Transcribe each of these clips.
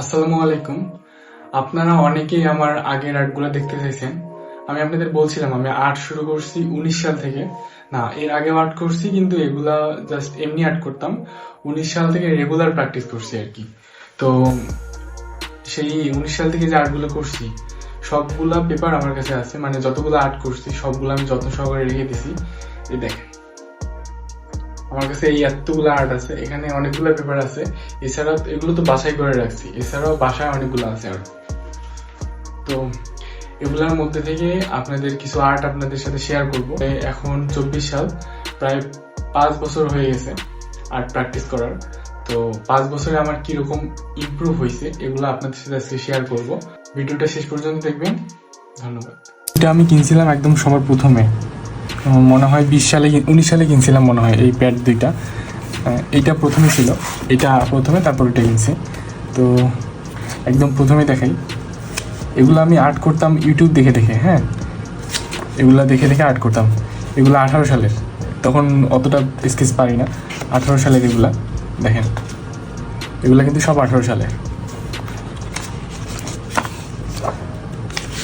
আসসালামু আলাইকুম। আপনারা অনেকেই আমার আগের আর্টগুলো দেখতে চাইছেন। আমি আপনাদের বলছিলাম, আমি আর্ট শুরু করছি উনিশ সাল থেকে। না, এর আগে আর্ট করছি, কিন্তু এগুলা জাস্ট এমনি আর্ট করতাম। উনিশ সাল থেকে রেগুলার প্র্যাকটিস করছি আর কি। তো সেই উনিশ সাল থেকে যে আর্টগুলো করছি, সবগুলা পেপার আমার কাছে আছে। মানে যতগুলো আর্ট করছি, সবগুলো আমি যত্ন সহকারে রেখে দিছি। এই দেখেন। আমার কাছে এই এতগুলো আর্ট আছে, এখানে অনেকগুলো পেপার আছে। এছাড়াও এগুলো তো বাছাই করে রাখছি, এছাড়াও বাসায় অনেকগুলো আছে আর্ট তো এগুলোর মধ্যে থেকে আপনাদের কিছু আর্ট আপনাদের সাথে শেয়ার করব। এখন চব্বিশ সাল, প্রায় পাঁচ বছর হয়ে গেছে আর্ট প্র্যাকটিস করার। তো পাঁচ বছরে আমার কীরকম ইমপ্রুভ হয়েছে, এগুলো আপনাদের সাথে আজকে শেয়ার করব। ভিডিওটা শেষ পর্যন্ত দেখবেন। ধন্যবাদ। এটা আমি কিনছিলাম একদম সবার প্রথমে। মনে হয় বিশ সালে উনিশ সালে কিনছিলাম মনে হয় এই প্যাড দুইটা। এইটা প্রথমে ছিল। এটা প্রথমে, তারপর এটা কিনছি। তো একদম প্রথমে দেখাই। এগুলো আমি আর্ট করতাম ইউটিউব দেখে দেখে হ্যাঁ? এগুলো দেখে দেখে আর্ট করতাম। এগুলো আঠারো সালের। তখন অতটা স্কেচ পারি না। আঠারো সালের এগুলা, দেখেন। এগুলো কিন্তু সব আঠারো সালের।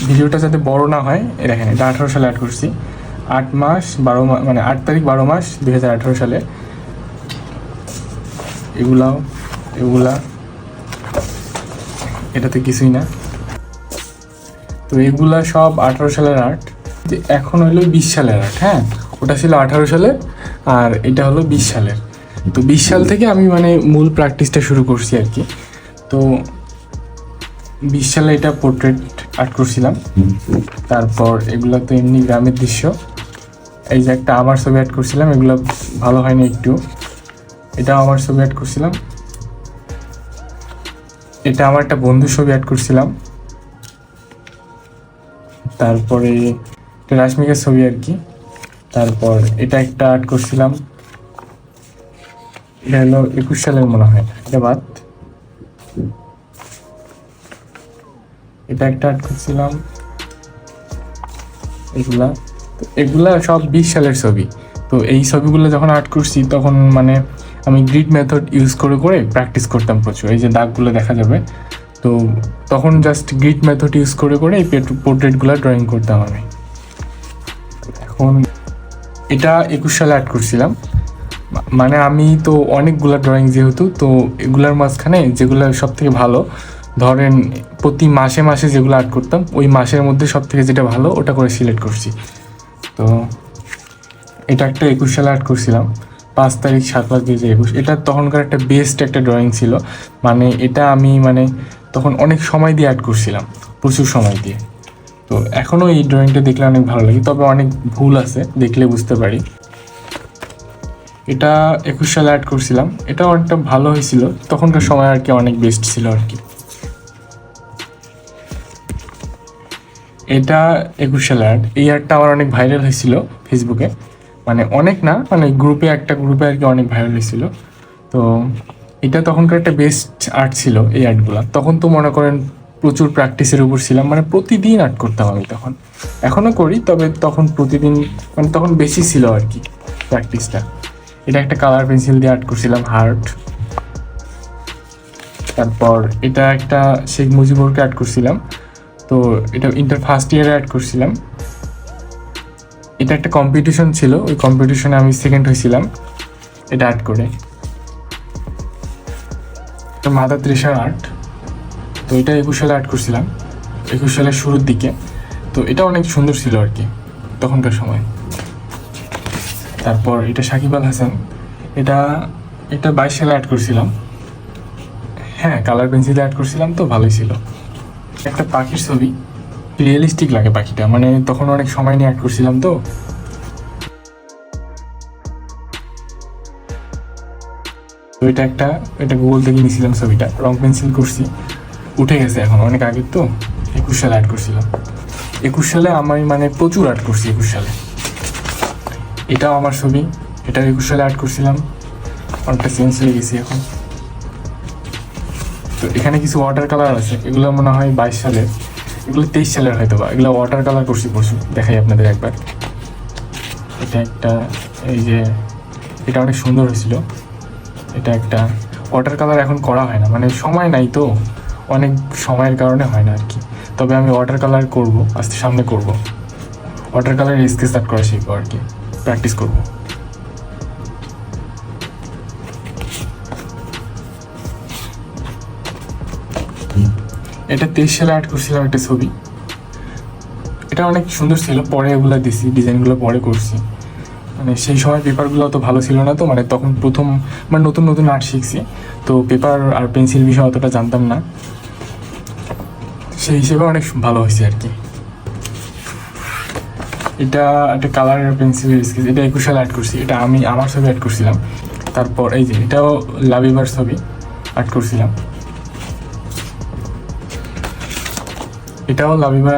ভিডিওটা যাতে বড় না হয় দেখেন, এটা আঠারো সালে আর্ট করছি। আট মাস বারো মাস মানে আট তারিখ বারো মাস দুই হাজার আঠারো সালে। এগুলাও এগুলা এটাতে কিছুই না। তো এগুলা সব আঠারো সালের আর্ট। যে এখন হলো বিশ সালের আর্ট হ্যাঁ? ওটা ছিল আঠারো সালের আর এটা হলো বিশ সালের। তো বিশ সাল থেকে আমি মানে মূল প্র্যাকটিসটা শুরু করছি আর কি। তো বিশ সালে এটা পোর্ট্রেট আর্ট করছিলাম। তারপর এগুলো তো এমনি গ্রামের দৃশ্য। এই যে একটা আমার ছবি অ্যাড করছিলাম, এগুলো ভালো হয়নি একটু। এটা আমার ছবি অ্যাড করছিলাম। এটা আমার একটা বন্ধুর ছবি অ্যাড করছিলাম। তারপরে রাশমিকার ছবি আর কি। তারপর এটা একটা অ্যাড করছিলাম। এটা হলো একুশ সালের মনে হয় এটা বাদ এটা একটা অ্যাড করছিলাম। এগুলা। তো এগুলা সব বিশ সালের ছবি। তো এই ছবিগুলো যখন আর্ট করছি, তখন মানে আমি গ্রিড মেথড ইউজ করে করে প্র্যাকটিস করতাম প্রচুর। এই যে দাগগুলো দেখা যাবে। তো তখন জাস্ট গ্রিড মেথড ইউজ করে করে এই পোর্ট্রেটগুলো ড্রয়িং করতাম আমি। এখন এটা একুশ সালে আর্ট করছিলাম। মানে আমি তো অনেকগুলা ড্রয়িং যেহেতু, তো এগুলার মাঝখানে যেগুলো সব থেকে ভালো, ধরেন প্রতি মাসে মাসে যেগুলো আর্ট করতাম, ওই মাসের মধ্যে সব থেকে যেটা ভালো, ওটা করে সিলেক্ট করছি। তো এটা একটা একুশ সালে আর্ট করছিলাম। পাঁচ তারিখ, সাত পাঁচ দুই হাজার একুশ। এটা তখনকার একটা বেস্ট একটা ড্রয়িং ছিল। মানে এটা আমি মানে তখন অনেক সময় দিয়ে আর্ট করছিলাম। প্রচুর সময় দিয়ে। তো এখনও এই ড্রয়িংটা দেখলে অনেক ভালো লাগে। তবে অনেক ভুল আছে, দেখলে বুঝতে পারি। এটা একুশ সালে অ্যাড করছিলাম। এটা অনেকটা ভালো হয়েছিল। তখনকার সময় আর কি অনেক বেস্ট ছিল আর কি। এটা একুশ সালে অ্যাড এই অ্যাডটা আমার অনেক ভাইরাল হয়েছিল ফেসবুকে মানে অনেক না মানে গ্রুপে একটা গ্রুপে আর কি অনেক ভাইরাল হয়েছিল। তো এটা তখনকার একটা বেস্ট আর্ট ছিল এই আর্টগুলা তখন তো মনে করেন প্রচুর প্র্যাকটিসের উপর ছিলাম। মানে প্রতিদিন আর্ট করতাম আমি তখন। এখনও করি, তবে তখন প্রতিদিন মানে তখন বেশি ছিল আর কি প্র্যাকটিসটা এটা একটা কালার পেন্সিল দিয়ে আর্ট করছিলাম হার্ট তারপর এটা একটা শেখ মুজিবুরকে আর্ট করছিলাম। তো এটা ইন্টার ফার্স্ট ইয়ারে অ্যাড করছিলাম। এটা একটা কম্পিটিশন ছিল, ওই কম্পিটিশনে আমি সেকেন্ড হয়েছিলাম। এটা অ্যাড করে। এটা মাদার ত্রিশার আর্ট তো এটা একুশ সালে অ্যাড করছিলাম, একুশ সালের শুরুর দিকে। তো এটা অনেক সুন্দর ছিল আর কি, তখনকার সময়। তারপর এটা সাকিব আল হাসান। এটা এটা বাইশ সালে অ্যাড করছিলাম। হ্যাঁ কালার পেন্সিলে অ্যাড করছিলাম তো, ভালোই ছিল। একটা পাখির ছবি। রিয়েলিস্টিক লাগে পাখিটা মানে তখন অনেক সময় নিয়ে অ্যাড করছিলাম তো। তো এটা একটা, এটা গুগল থেকে নিয়েছিলাম ছবিটা, রং পেন্সিল করছি। উঠে গেছে এখন, অনেক আগের তো, একুশ সালে অ্যাড করছিলাম। একুশ সালে আমি মানে প্রচুর অ্যাড করছি একুশ সালে। এটাও আমার ছবি এটা একুশ সালে অ্যাড করছিলাম। অনেকটা চেঞ্জ হয়ে গেছি এখন। তো এখানে কিছু ওয়াটার কালার আছে। এগুলো মনে হয় বাইশ সালের। এগুলো তেইশ সালের হয়তো বা। এগুলো ওয়াটার কালার করছি প্রচুর দেখাই আপনাদের একবার। এটা একটা, এই যে, এটা অনেক সুন্দর হয়েছিল। এটা একটা ওয়াটার কালার এখন করা হয় না। মানে সময় নাই তো। অনেক সময়ের কারণে হয় না আর কি। তবে আমি ওয়াটার কালার করব। আস্তে সামনে করব। ওয়াটার কালার স্কেচ আর্ট করা শিখব আর কি। প্র্যাকটিস করব। এটা তেইশ সালে আর্ট করছিলাম একটা ছবি। এটা অনেক সুন্দর ছিল, পরে এগুলো দিছি, ডিজাইনগুলো পরে করছি। মানে সেই সময় পেপারগুলো অত ভালো ছিল না তো মানে তখন প্রথম মানে নতুন নতুন আর্ট শিখছি। তো পেপার আর পেন্সিল বিষয়ে অতটা জানতাম না। সেই হিসেবে অনেক ভালো হয়েছে আর কি। এটা একটা কালার পেন্সিল স্কেচ এটা একুশ সালে অ্যাড করছি। এটা আমি, আমার ছবি অ্যাড করছিলাম। তারপর এই যে, এটাও লাভিবার ছবি অ্যাড করছিলাম। এটাও লাভিবা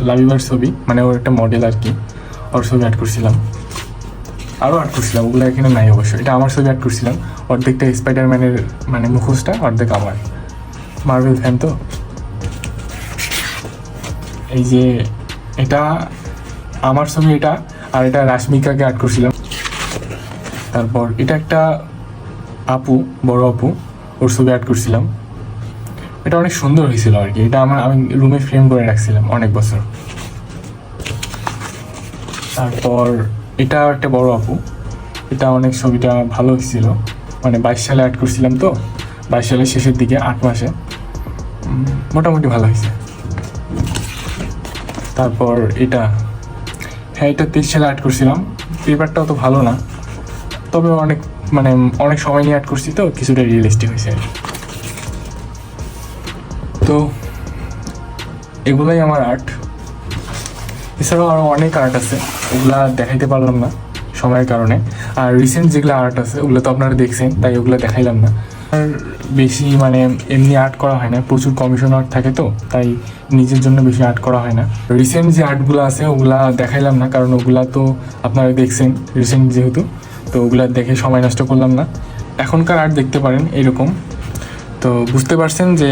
লাভিবার ছবি মানে ওর একটা মডেল আর কি। ওর ছবি অ্যাড করছিলাম। আরও অ্যাড করছিলাম, ওগুলো এখানে নাই অবশ্য। এটা আমার ছবি অ্যাড করছিলাম। অর্ধেকটা স্পাইডারম্যানের মানে মুখোশটা, অর্ধেক আমার। মার্বেল ফ্যান তো। এই যে এটা আমার ছবি এটা, আর এটা রাশ্মিকাকে অ্যাড করছিলাম। তারপর এটা একটা আপু, বড় আপু, ওর ছবি অ্যাড করছিলাম। এটা অনেক সুন্দর হয়েছিল আর কি। এটা আমার, আমি রুমে ফ্রেম করে রাখছিলাম অনেক বছর। তারপর এটা একটা বড় আপু। এটা অনেক ছবিটা ভালো হয়েছিল। মানে বাইশ সালে অ্যাড করছিলাম তো। বাইশ সালের শেষের দিকে, আট মাসে। মোটামুটি ভালো হয়েছে। তারপর এটা। হ্যাঁ এটা তেইশ সালে অ্যাড করছিলাম। পেপারটা অত ভালো না। তবে অনেক মানে অনেক সময় নিয়ে অ্যাড করছি তো, কিছুটা রিয়েলিস্টিক হয়েছে আর কি। এগুলোই আমার আর্ট এছাড়াও আরও অনেক আর্ট আছে, ওগুলা দেখাইতে পারলাম না সময়ের কারণে। আর রিসেন্ট যেগুলো আর্ট আছে, ওগুলো তো আপনারা দেখছেন, তাই ওগুলো দেখাইলাম না। আর বেশি মানে এমনি আর্ট করা হয় না, প্রচুর কমিশন আর্ট থাকে তো, তাই নিজের জন্য বেশি আর্ট করা হয় না। রিসেন্ট যে আর্টগুলো আছে, ওগুলা দেখাইলাম না, কারণ ওগুলা তো আপনারা দেখছেন রিসেন্ট যেহেতু, তো ওগুলা দেখে সময় নষ্ট করলাম না। এখনকার আর্ট দেখতে পারেন, এরকম। তো বুঝতে পারছেন যে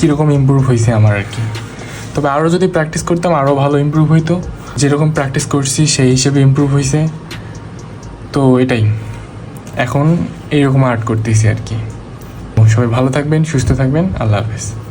কীরকম ইম্প্রুভ হয়েছে আমার আর কি। তবে আরও যদি প্র্যাকটিস করতাম আরও ভালো ইম্প্রুভ হইতো। যেরকম প্র্যাকটিস করছি, সেই হিসেবে ইম্প্রুভ হয়েছে তো এটাই। এখন এইরকম আর্ট করতেছি আর কি। সবাই ভালো থাকবেন, সুস্থ থাকবেন। আল্লাহ হাফেজ।